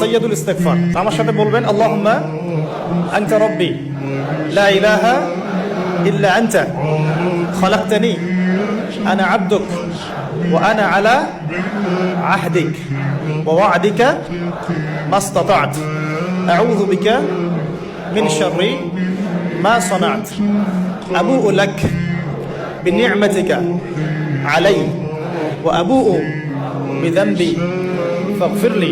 সৈয়দুল ইস্তেগফার আমার সাথে বলবেন আল্লাহুম্মা আনতা রাব্বি লা ইলাহা ইল্লা আনতা খলাকতানি আনা আবদুক ওয়া আনা আলা আহদিক ওয়া ওয়া'দিকা মাস্তাতা'ত আউযু বিকা মিন শাররি মা صنعت أبوء لك بنعمتك علي وأبوء بذنبي فاغفر لي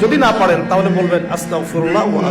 যদি না পারেন তাহলে বলবেন আস্তাগফিরুল্লাহ ওয়া